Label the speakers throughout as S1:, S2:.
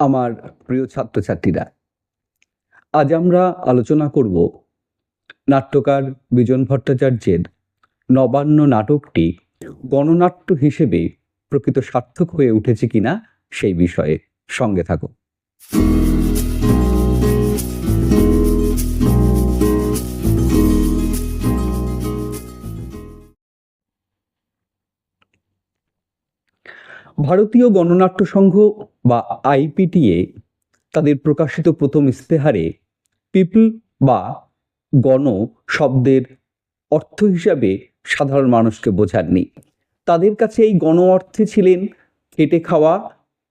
S1: আমার প্রিয় ছাত্রছাত্রীরা, আজ আমরা আলোচনা করব নাট্যকার বিজন ভট্টাচার্যের নবান্ন নাটকটি গণনাট্য হিসেবে প্রকৃত সার্থক হয়ে উঠেছে কিনা সেই বিষয়ে সঙ্গে থাকো ভারতীয় গণনাট্য সংঘ বা আইপিটিএ তাদের প্রকাশিত প্রথম ইস্তেহারে পিপল বা গণ শব্দের অর্থ হিসাবে সাধারণ মানুষকে বোঝাননি। তাদের কাছে এই গণ অর্থে ছিলেন খেটে খাওয়া,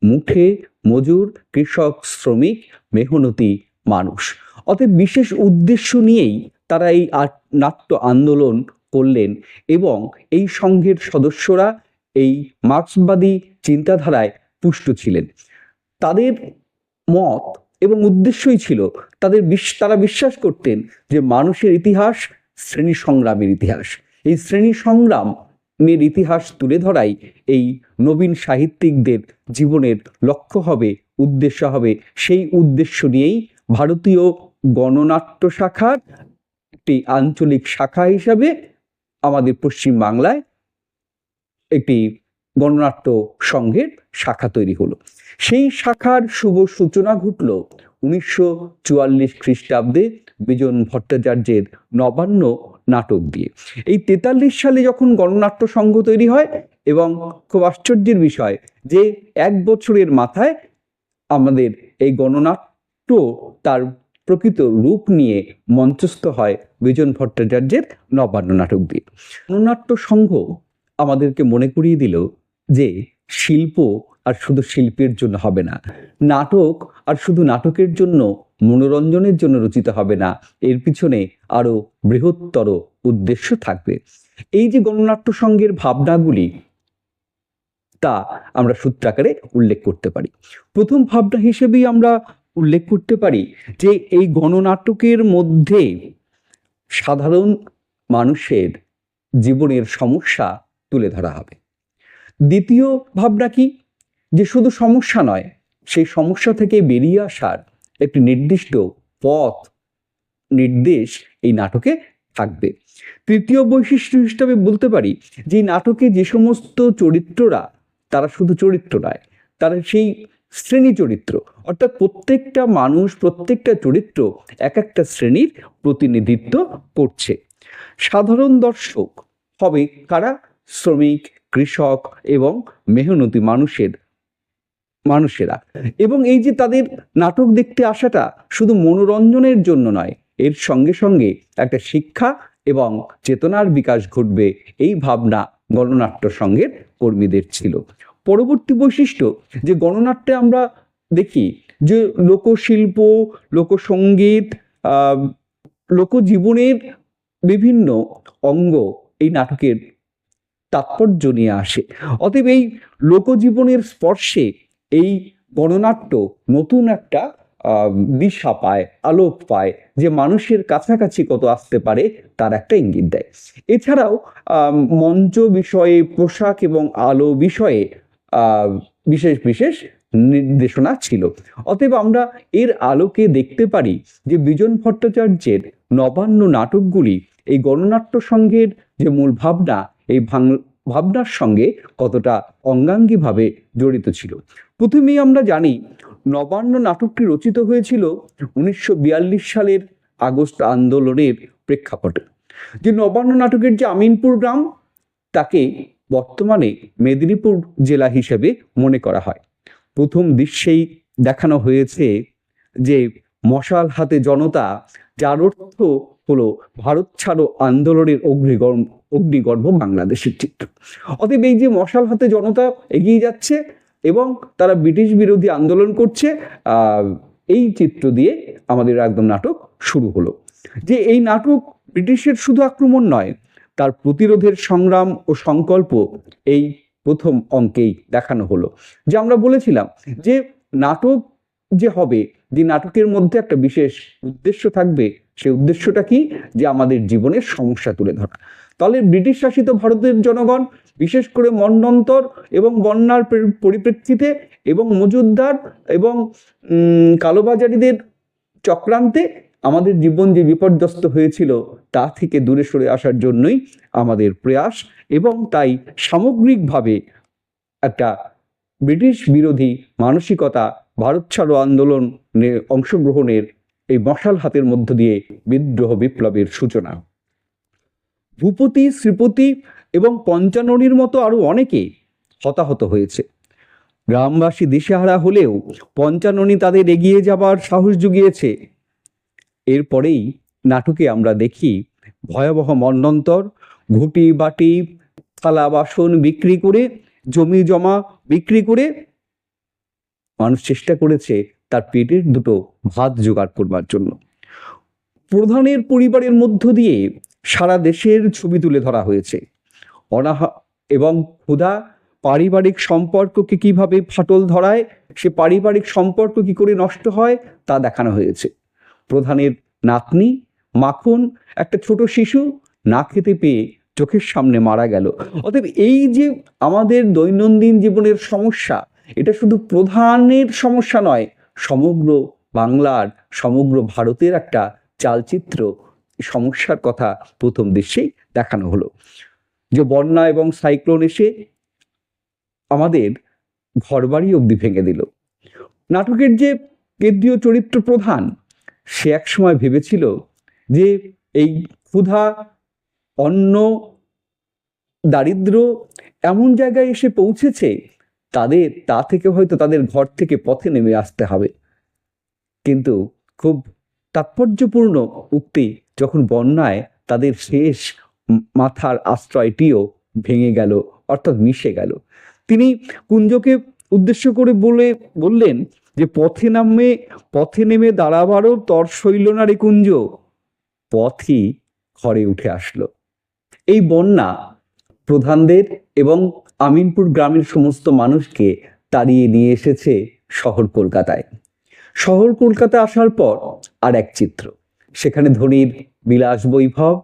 S1: মুখে মজুর, কৃষক, শ্রমিক, মেহনতি মানুষ। অতএব বিশেষ উদ্দেশ্য নিয়েই তারা এই নাট্য আন্দোলন করলেন এবং এই সংঘের সদস্যরা এই মার্ক্সবাদী চিন্তাধারায় পুষ্ট ছিলেন। তাদের মত এবং উদ্দেশ্যই ছিল তাদের বিশ- তারা বিশ্বাস করতেন যে মানুষের ইতিহাস শ্রেণি সংগ্রামের ইতিহাস। এই শ্রেণি সংগ্রামের ইতিহাস তুলে ধরাই এই নবীন সাহিত্যিকদের জীবনের লক্ষ্য হবে, উদ্দেশ্য হবে। সেই উদ্দেশ্য নিয়েই ভারতীয় গণনাট্য শাখার একটি আঞ্চলিক শাখা হিসাবে আমাদের পশ্চিম বাংলায় একটি গণনাট্য সংঘের শাখা তৈরি হলো। সেই শাখার শুভ সূচনা ঘটল উনিশশো চুয়াল্লিশ খ্রিস্টাব্দে বিজন ভট্টাচার্যের নবান্ন নাটক দিয়ে। এই তেতাল্লিশ সালে যখন গণনাট্য সংঘ তৈরি হয় এবং খুব আশ্চর্যের বিষয় যে এক বছরের মাথায় আমাদের এই গণনাট্য তার প্রকৃত রূপ নিয়ে মঞ্চস্থ হয় বিজন ভট্টাচার্যের নবান্ন নাটক দিয়ে। গণনাট্য সংঘ আমাদেরকে মনে করিয়ে দিল যে শিল্প আর শুধু শিল্পের জন্য হবে না। নাটক আর শুধু নাটকের জন্য, মনোরঞ্জনের জন্য রচিত হবে না। এর পিছনে আরও বৃহত্তর উদ্দেশ্য থাকবে। এই যে গণনাট্য সংঘের ভাবনাগুলি, তা আমরা সূত্রাকারে উল্লেখ করতে পারি। প্রথম ভাবনা হিসেবেই আমরা উল্লেখ করতে পারি যে এই গণনাটকের মধ্যে সাধারণ মানুষের জীবনের সমস্যা তুলে ধরা হবে। দ্বিতীয় ভাবনা কি? যে শুধু সমস্যা নয়, সেই সমস্যা থেকে বেরিয়ে আসার একটি নির্দিষ্ট পথ, নির্দেশ এই নাটকে থাকবে। তৃতীয় বৈশিষ্ট্য হিসেবে বলতে পারি যে নাটকে যে সমস্ত চরিত্ররা, তারা শুধু চরিত্র নয়, তারা সেই শ্রেণি চরিত্র। অর্থাৎ প্রত্যেকটা মানুষ, প্রত্যেকটা চরিত্র এক একটা শ্রেণির প্রতিনিধিত্ব করছে। সাধারণ দর্শক হবে কারা? শ্রমিক, কৃষক এবং মেহনতি মানুষের, মানুষেরা। এবং এই যে তাদের নাটক দেখতে আসাটা শুধু মনোরঞ্জনের জন্য নয়, এর সঙ্গে সঙ্গে একটা শিক্ষা এবং চেতনার বিকাশ ঘটবে এই ভাবনা গণনাট্য সংঘের কর্মীদের ছিল। পরবর্তী বৈশিষ্ট্য যে গণনাট্যে আমরা দেখি যে লোকশিল্প লোকসঙ্গীত লোকজীবনের বিভিন্ন অঙ্গ এই নাটকের তাৎপর্য নিয়ে আসে। অতএব এই লোকজীবনের স্পর্শে এই গণনাট্য নতুন একটা দিশা পায়, আলোক পায়, যে মানুষের কাছাকাছি কত আসতে পারে, তার একটা ইঙ্গিত দেয়। এছাড়াও মঞ্চ বিষয়ে, পোশাক এবং আলো বিষয়ে বিশেষ বিশেষ নির্দেশনা ছিল। অতএব আমরা এর আলোকে দেখতে পারি যে বিজন ভট্টাচার্যের নবান্ন নাটকগুলি এই গণনাট্য সংঘের যে মূল ভাবনা এই ভাবনার সঙ্গে কতটা অঙ্গাঙ্গিভাবে জড়িত ছিল। প্রথমেই আমরা জানি, নবান্ন নাটকটি রচিত হয়েছিল উনিশশো বিয়াল্লিশ সালের আগস্ট আন্দোলনের প্রেক্ষাপটে। যে নবান্ন নাটকের যে আমিনপুর গ্রাম, তাকে বর্তমানে মেদিনীপুর জেলা হিসেবে মনে করা হয়। প্রথম দৃশ্যেই দেখানো হয়েছে যে মশাল হাতে জনতা, যার অর্থ হলো ভারত ছাড়ো আন্দোলনের অগ্নিগর্ভ অগ্নিগর্ভ বাংলাদেশের চিত্র। অতএব এই যে মশাল হাতে জনতা এগিয়ে যাচ্ছে এবং তারা ব্রিটিশ বিরোধী আন্দোলন করছে এই চিত্র দিয়ে আমাদের একদম নাটক শুরু হলো। যে এই নাটক ব্রিটিশের শুধু আক্রমণ নয়, তার প্রতিরোধের সংগ্রাম ও সংকল্প এই প্রথম অঙ্কেই দেখানো হলো। যে আমরা বলেছিলাম যে নাটক যে হবে যে নাটকের মধ্যে একটা বিশেষ উদ্দেশ্য থাকবে, সেই উদ্দেশ্যটা কি? যে আমাদের জীবনের সমস্যা তুলে ধরা। তাহলে ব্রিটিশ শাসিত ভারতের জনগণ, বিশেষ করে মন্বন্তর এবং বন্যার পরিপ্রেক্ষিতে এবং মজুদ্দার এবং কালোবাজারিদের চক্রান্তে আমাদের জীবন যে বিপর্যস্ত হয়েছিল, তা থেকে দূরে সরে আসার জন্যই আমাদের প্রয়াস এবং তাই সামগ্রিকভাবে একটা ব্রিটিশ বিরোধী মানসিকতা ভারত ছাড়ো আন্দোলনে অংশগ্রহণের এই মশাল হাতের মধ্য দিয়ে বিদ্রোহ বিপ্লবের সূচনা। ভূপতি, শ্রীপতি এবং পঞ্চাননীর মতো আরও অনেকে হতাহত হয়েছে। গ্রামবাসী দিশেহারা হলেও পঞ্চাননী তাদের এগিয়ে যাবার সাহস জুগিয়েছে। এরপরেই নাটকে আমরা দেখি ভয়াবহ মন্বন্তর ঘুটি বাটি থালা বাসন বিক্রি করে জমি জমা বিক্রি করে মানুষ চেষ্টা করেছে তার পেটের দুটো ভাত জোগাড় করবার জন্য। প্রধানের পরিবারের মধ্য দিয়ে সারা দেশের ছবি তুলে ধরা হয়েছে। অনাহা এবং ক্ষুধা পারিবারিক সম্পর্ককে কীভাবে ফাটল ধরায়, সে পারিবারিক সম্পর্ক কি করে নষ্ট হয়, তা দেখানো হয়েছে। প্রধানের নাতনি মাখন, একটা ছোট শিশু, না খেতে পেয়ে চোখের সামনে মারা গেল। অতএব এই যে আমাদের দৈনন্দিন জীবনের সমস্যা এটা শুধু প্রধানের সমস্যা নয়, সমগ্র বাংলার, সমগ্র ভারতের একটা চালচিত্র সমস্যার কথা প্রথম দৃশ্যেই দেখানো হলো। যে বন্যা এবং সাইক্লোন এসে আমাদের ঘরবাড়ি অবধি ভেঙে দিল। নাটকের যে কেন্দ্রীয় চরিত্র প্রধান, সে এক সময় ভেবেছিল যে এই ক্ষুধা, অন্ন, দারিদ্র এমন জায়গায় এসে পৌঁছেছে তাদের, তা থেকে হয়তো তাদের ঘর থেকে পথে নেমে আসতে হবে। কিন্তু খুব তাৎপর্যপূর্ণ উক্তি যখন বন্যায় তাদের শেষ মাথার আশ্রয়টিও ভেঙে গেল, অর্থাৎ মিশে গেল। তিনি কুঞ্জকে উদ্দেশ্য করে বলে, বললেন যে, পথে নামে, পথে নেমে দাঁড়াবারও তর শৈল না রে কুঞ্জ। পথই ঘরে উঠে আসলো। এই বন্যা প্রধানদের এবং আমিনপুর গ্রামের সমস্ত মানুষকে তাড়িয়ে নিয়ে এসেছে শহর কলকাতায়। শহর কলকাতা আসার পর আর এক চিত্র। সেখানে ধনীর বিলাস বৈভব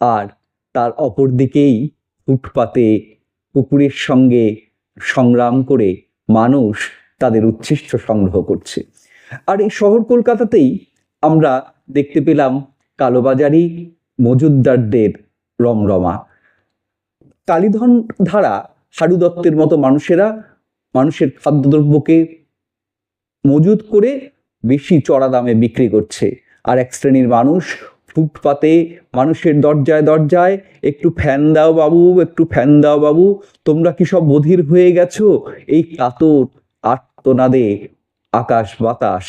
S1: আর তার অপর দিকেই ফুটপাতে কুকুরের সঙ্গে সংগ্রাম করে মানুষ তাদের উচ্ছিষ্ট সংগ্রহ করছে। আর এই শহর কলকাতাতেই আমরা দেখতে পেলাম কালোবাজারি মজুদ্দারদের রমরমা। কালীধন ধারা হারু দত্তের মতো মানুষেরা মানুষের খাদ্যদ্রব্যকে মজুত করে বেশি চড়া দামে বিক্রি করছে। আর এক শ্রেণির মানুষ ফুটপাতে মানুষের দরজায় দরজায়, একটু ফ্যান দাও বাবু, একটু ফ্যান দাও বাবু, তোমরা কি সব বধির হয়ে গেছো? এই কাতর আত্মনাদে আকাশ বাতাস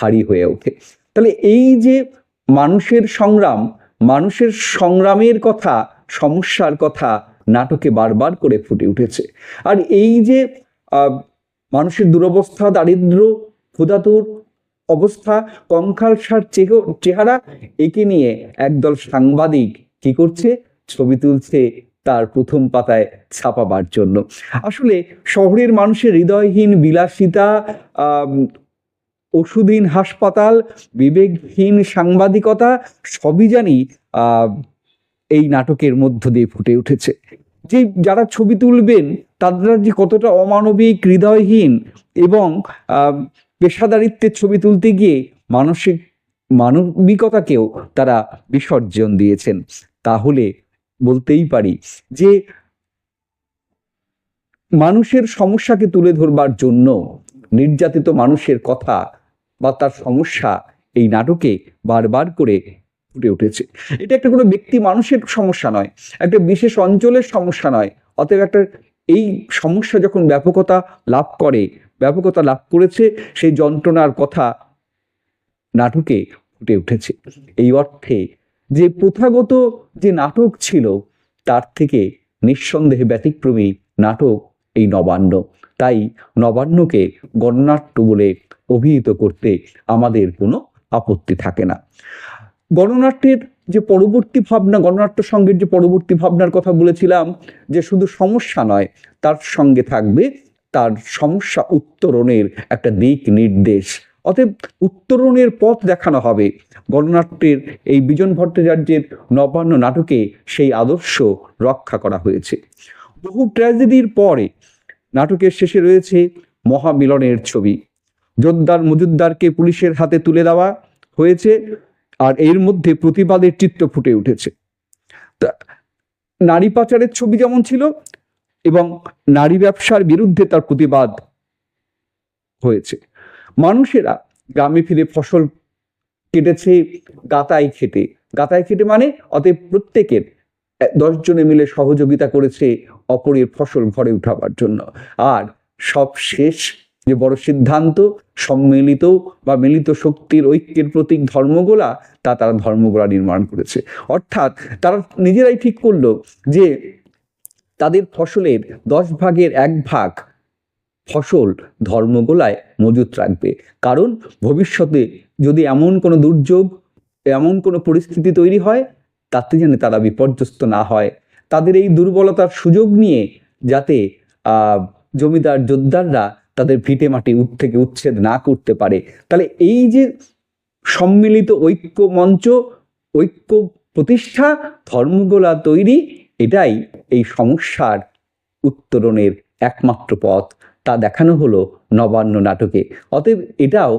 S1: ভারী হয়ে ওঠে। তাহলে এই যে মানুষের সংগ্রাম, মানুষের সংগ্রামের কথা, সমস্যার কথা নাটকে বারবার করে ফুটে উঠেছে। আর এই যে মানুষের দুরবস্থা, দারিদ্র, ক্ষুধাতুর অবস্থা কঙ্কালসার চেহ- চেহারা, একে নিয়ে একদল সাংবাদিক কি করছে? ছবি তুলছে তার প্রথম পাতায় ছাপাবার জন্য। আসলে শহরের মানুষের হৃদয়হীন বিলাসিতা ওষুধহীন হাসপাতাল, বিবেকহীন সাংবাদিকতা, সবই জানি এই নাটকের মধ্য দিয়ে ফুটে উঠেছে। যে যারা ছবি তুলবেন তারা যে কতটা অমানবিক, হৃদয়হীন এবং পেশাদারিত্বের ছবি তুলতে গিয়ে মানসিক, মানবিকতাকেও তারা বিসর্জন দিয়েছেন। তাহলে বলতেই পারি যে, মানুষের সমস্যাকে তুলে ধরবার জন্য নির্যাতিত মানুষের কথা বা তার সমস্যা এই নাটকে বারবার করে ফুটে উঠেছে। এটা একটা কোনো ব্যক্তি মানুষের সমস্যা নয়, একটা বিশেষ অঞ্চলের সমস্যা নয়। অতএব একটা এই সমস্যা যখন ব্যাপকতা লাভ করে, ব্যাপকতা লাভ করেছে, সেই যন্ত্রণার কথা নাটকে ফুটে উঠেছে। এই অর্থে যে প্রথাগত যে নাটক ছিল, তার থেকে নিঃসন্দেহে ব্যতিক্রমী নাটক এই নবান্ন। তাই নবান্নকে গণনাট্য বলে অভিহিত করতে আমাদের কোনো আপত্তি থাকে না। গণনাট্যের যে পরবর্তী ভাবনা, গণনাট্য সঙ্গের যে পরবর্তী ভাবনার কথা বলেছিলাম, যে শুধু সমস্যা নয়, তার সঙ্গে থাকবে তার সমস্যা উত্তরণের একটা দিক নির্দেশ। অতএব উত্তরণের পথ দেখানো হবে। গণনাট্যের এই বিজন ভট্টাচার্যের নবান্ন নাটকে সেই আদর্শ রক্ষা করা হয়েছে। বহু ট্র্যাজেডির পরে নাটকের শেষে রয়েছে মহামিলনের ছবি। জোদ্দার মজুদ্দারকে পুলিশের হাতে তুলে দেওয়া হয়েছে। আর এর মধ্যে প্রতিবাদের চিত্র ফুটে উঠেছে। নারী পাচারের ছবি যেমন ছিল এবং নারী ব্যবসার বিরুদ্ধে তার প্রতিবাদ হয়েছে। মানুষেরা গ্রামে ফিরে ফসল কেটেছে গাতাই খেটে গাতায় খেটে মানে অতএব প্রত্যেকের দশ জনে মিলে সহযোগিতা করেছে অপরের ফসল ঘরে উঠাবার জন্য। আর সব শেষ যে বড় সিদ্ধান্ত, সম্মিলিত বা মিলিত শক্তির ঐক্যের প্রতীক ধর্মগোলা তা তারা ধর্মগোলা নির্মাণ করেছে। অর্থাৎ তারা নিজেরাই ঠিক করল যে তাদের ফসলের দশ ভাগের এক ভাগ ফসল ধর্মগোলায় মজুত রাখবে। কারণ ভবিষ্যতে যদি এমন কোনো দুর্যোগ, এমন কোনো পরিস্থিতি তৈরি হয়, তাতে যেন তারা বিপর্যস্ত না হয়। তাদের এই দুর্বলতার সুযোগ নিয়ে যাতে জমিদার জোদ্দাররা তাদের ভিটে মাটি থেকে উচ্ছেদ না করতে পারে। তাহলে এই যে সম্মিলিত ঐক্য মঞ্চ, ঐক্য প্রতিষ্ঠা, ধর্মগোলা তৈরি, এটাই এই সমস্যার উত্তরণের একমাত্র পথ। তা দেখানো হলো নবান্ন নাটকে। অতএব এটাও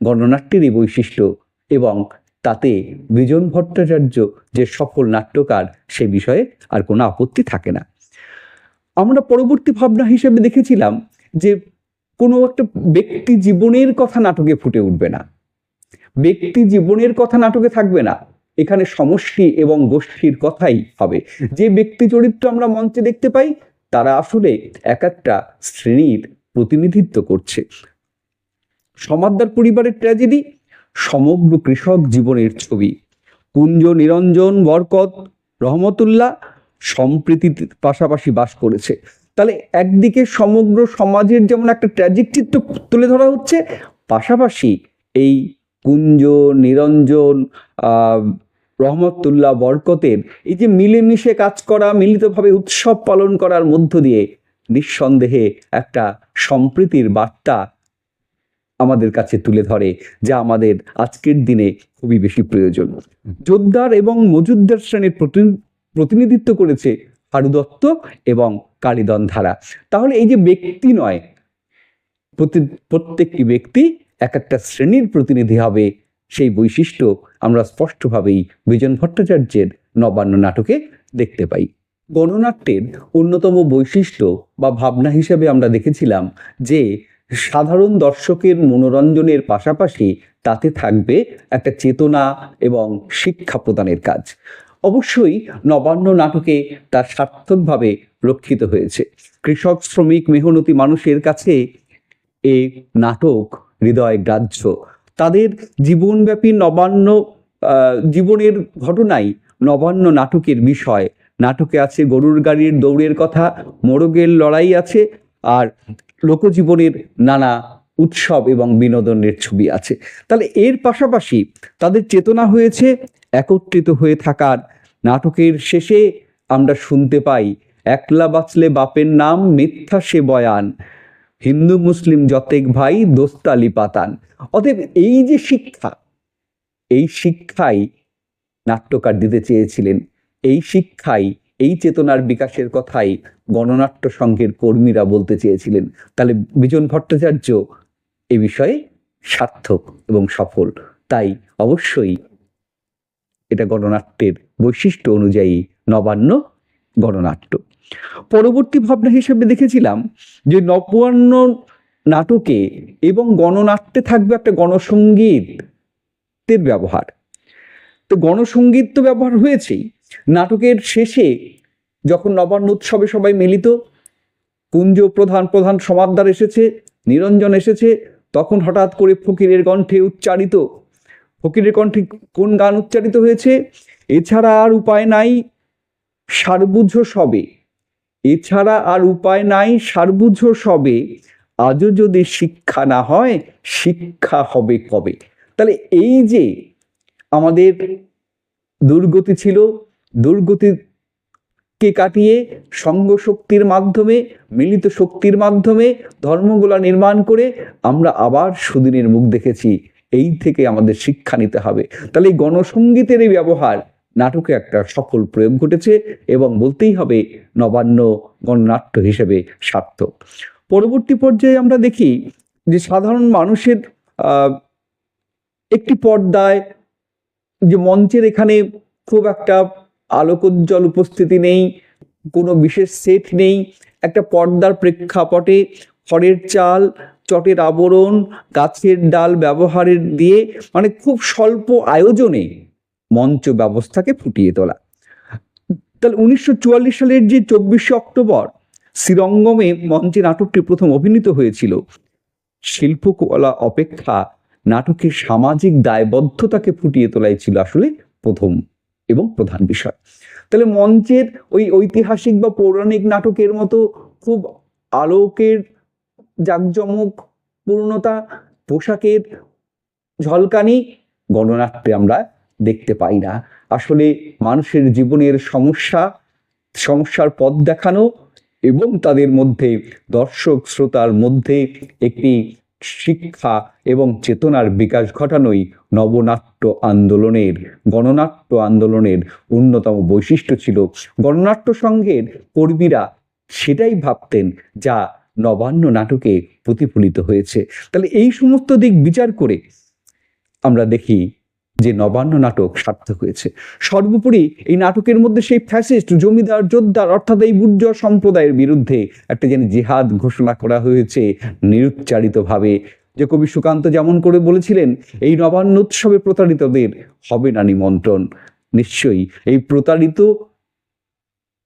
S1: গণনাট্যেরই বৈশিষ্ট্য এবং তাতে বিজন ভট্টাচার্য যে সফল নাট্যকার, সে বিষয়ে আর কোনো আপত্তি থাকে না। আমরা পরবর্তী ভাবনা হিসেবে দেখেছিলাম যে কোনো একটা ব্যক্তি জীবনের কথা নাটকে ফুটে উঠবে না। ব্যক্তি জীবনের কথা নাটকে থাকবে না। এখানে সমষ্টি এবং গোষ্ঠীর কথাই হবে। যে ব্যক্তি চরিত্র আমরা মঞ্চে দেখতে পাই, তারা আসলে এক একটা শ্রেণির প্রতিনিধিত্ব করছে। সমাদদার পরিবারের ট্র্যাজেডি সমগ্র কৃষক জীবনের ছবি। কুঞ্জ নিরঞ্জন বরকত রহমতুল্লাহ সম্প্রীতির পাশাপাশি বাস করেছে। তাহলে একদিকে সমগ্র সমাজের যেমন একটা ট্র্যাজিক চিত্র তুলে ধরা হচ্ছে, পাশাপাশি এই কুঞ্জ, নিরঞ্জন রহমতুল্লাহ বরকতের এই যে মিলেমিশে কাজ করা, মিলিতভাবে উৎসব পালন করার মধ্য দিয়ে নিঃসন্দেহে একটা সম্প্রীতির বার্তা আমাদের কাছে তুলে ধরে, যা আমাদের আজকের দিনে খুবই বেশি প্রয়োজন। জোদ্দার এবং মজুদ্দার শ্রেণির প্রতি- প্রতিনিধিত্ব করেছে হারু দত্ত এবং কালিদন ধারা তাহলে এই যে ব্যক্তি নয়, প্রতি- প্রত্যেকটি ব্যক্তি এক একটা শ্রেণির প্রতিনিধি হবে সেই বৈশিষ্ট্য আমরা স্পষ্টভাবেই বিজন ভট্টাচার্যের নবান্ন নাটকে দেখতে পাই। গণনাট্যের অন্যতম বৈশিষ্ট্য বা ভাবনা হিসেবে আমরা দেখেছিলাম যে সাধারণ দর্শকের মনোরঞ্জনের পাশাপাশি তাতে থাকবে একটা চেতনা এবং শিক্ষা প্রদানের কাজ। অবশ্যই নবান্ন নাটকে তার সার্থকভাবে রক্ষিত হয়েছে। কৃষক, শ্রমিক, মেহনতি মানুষের কাছে এই নাটক হৃদয় গ্রাহ্য। তাদের জীবনব্যাপী নবান্ন জীবনের ঘটনাই নবান্ন নাটকের বিষয়। নাটকে আছে গরুর গাড়ির দৌড়ের কথা, মোরগের লড়াই আছে, আর লোকজীবনের নানা উৎসব এবং বিনোদনের ছবি আছে। তাহলে এর পাশাপাশি তাদের চেতনা হয়েছে, একত্রিত হয়ে থাকার। নাটকের শেষে আমরা শুনতে পাই, একলা বাঁচলে বাপের নাম মিথ্যা সে বয়ান। হিন্দু মুসলিম যতেক ভাই দোস্তালি পাতান। অতএব এই যে শিক্ষা, এই শিক্ষাই নাট্যকার দিতে চেয়েছিলেন। এই শিক্ষাই, এই চেতনার বিকাশের কথাই গণনাট্য সংঘের কর্মীরা বলতে চেয়েছিলেন। তাহলে বিজন ভট্টাচার্য এ বিষয়ে সার্থক এবং সফল। তাই অবশ্যই এটা গণনাট্যের বৈশিষ্ট্য অনুযায়ী নবান্ন গণনাট্য। পরবর্তী ভাবনা হিসেবে দেখেছিলাম যে নবান্ন নাটকে এবং গণনাট্যে থাকবে একটা গণসঙ্গীতের ব্যবহার। তো গণসঙ্গীত তো ব্যবহার হয়েছেই। নাটকের শেষে যখন নবান্ন উৎসবে সবাই মিলিত, কুঞ্জ প্রধান প্রধান সমাদদার এসেছে, নিরঞ্জন এসেছে তখন হঠাৎ করে ফকিরের কণ্ঠে উচ্চারিত, ফকিরের কণ্ঠে কোন গান উচ্চারিত হয়েছে? এছাড়া আর উপায় নাই, সারবুঝ সবে। এছাড়া আর উপায় নাই, সারবুঝ সবে। আজও যদি শিক্ষা না হয়, শিক্ষা হবে কবে? তাহলে এই যে আমাদের দুর্গতি ছিল দুর্গতি কে কাটিয়ে সঙ্গ শক্তির মাধ্যমে, মিলিত শক্তির মাধ্যমে ধর্মগুলা নির্মাণ করে আমরা আবার সুদিনের মুখ দেখেছি। এই থেকে আমাদের শিক্ষা নিতে হবে। তাহলে এই গণসঙ্গীতের এই ব্যবহার নাটকে একটা সফল প্রয়োগ ঘটেছে এবং বলতেই হবে নবান্ন গণনাট্য হিসেবে সার্থক। পরবর্তী পর্যায়ে আমরা দেখি যে সাধারণ মানুষের একটি পর্দায় যে মঞ্চের এখানে খুব একটা আলোকোজ্জ্বল উপস্থিতি নেই, কোনো বিশেষ সেট নেই। একটা পর্দার প্রেক্ষাপটে খড়ের চাল, চটের আবরণ, গাছের ডাল ব্যবহারের দিয়ে মানে খুব স্বল্প আয়োজনে মঞ্চ ব্যবস্থাকে ফুটিয়ে তোলা। তাহলে উনিশশো চুয়াল্লিশ সালের যে চব্বিশে অক্টোবর, শ্রীরঙ্গমে মঞ্চে নাটকটি প্রথম অভিনীত হয়েছিল। শিল্পকলা অপেক্ষা নাটকের সামাজিক দায়বদ্ধতাকে ফুটিয়ে তোলাই ছিল আসলে প্রথম এবং প্রধান বিষয়। তাহলে মঞ্চের ওই ঐতিহাসিক বা পৌরাণিক নাটকের মতো খুব আলোকের জাঁকজমক পূর্ণতা, পোশাকের ঝলকানি গণনাট্যে আমরা দেখতে পাই না। আসলে মানুষের জীবনের সমস্যা, সমস্যার পথ দেখানো এবং তাদের মধ্যে দর্শক শ্রোতার মধ্যে একটি শিক্ষা এবং চেতনার বিকাশ ঘটানোই নবনাট্য আন্দোলনের, গণনাট্য আন্দোলনের অন্যতম বৈশিষ্ট্য ছিল। গণনাট্য সংঘের কর্মীরা সেটাই ভাবতেন যা নবান্ন নাটকে প্রতিফলিত হয়েছে। তাহলে এই সমস্ত দিক বিচার করে আমরা দেখি যে নবান্ন নাটক সার্থক হয়েছে। সর্বোপরি এই নাটকের মধ্যে সেই ফ্যাসিস্ট জমিদার, যোদ্ধার, অর্থাৎ এই বুর্জ সম্প্রদায়ের বিরুদ্ধে একটা যেন জেহাদ ঘোষণা করা হয়েছে নিরুচ্চারিতভাবে। যে কবি সুকান্ত যেমন করে বলেছিলেন, এই নবান্ন উৎসবে প্রতারিতদের হবে না নিমন্ত্রণ। নিশ্চয়ই এই প্রতারিত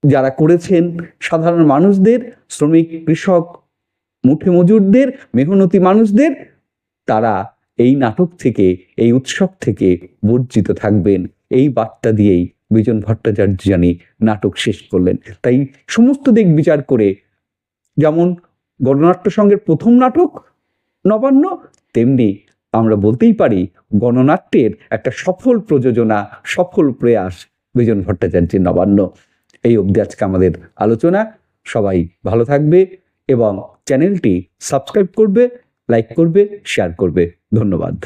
S1: যারা করেছেন, সাধারণ মানুষদের, শ্রমিক, কৃষক, মুঠে মজুরদের, মেহনতি মানুষদের, তারা এই নাটক থেকে, এই উৎসব থেকে বর্জিত থাকবেন। এই বার্তা দিয়েই বিজন ভট্টাচার্য জানি নাটক শেষ করলেন। তাই সমস্ত দিক বিচার করে, যেমন গণনাট্য সংঘের প্রথম নাটক, নবান্ন, তেমনি আমরা বলতেই পারি গণনাট্যের একটা সফল প্রযোজনা, সফল প্রয়াস বিজন ভট্টাচার্যের নবান্ন। এই অবধি আজকে আমাদের আলোচনা। সবাই ভালো থাকবে এবং চ্যানেলটি সাবস্ক্রাইব করবে। লাইক করবে শেয়ার করবে। ধন্যবাদ।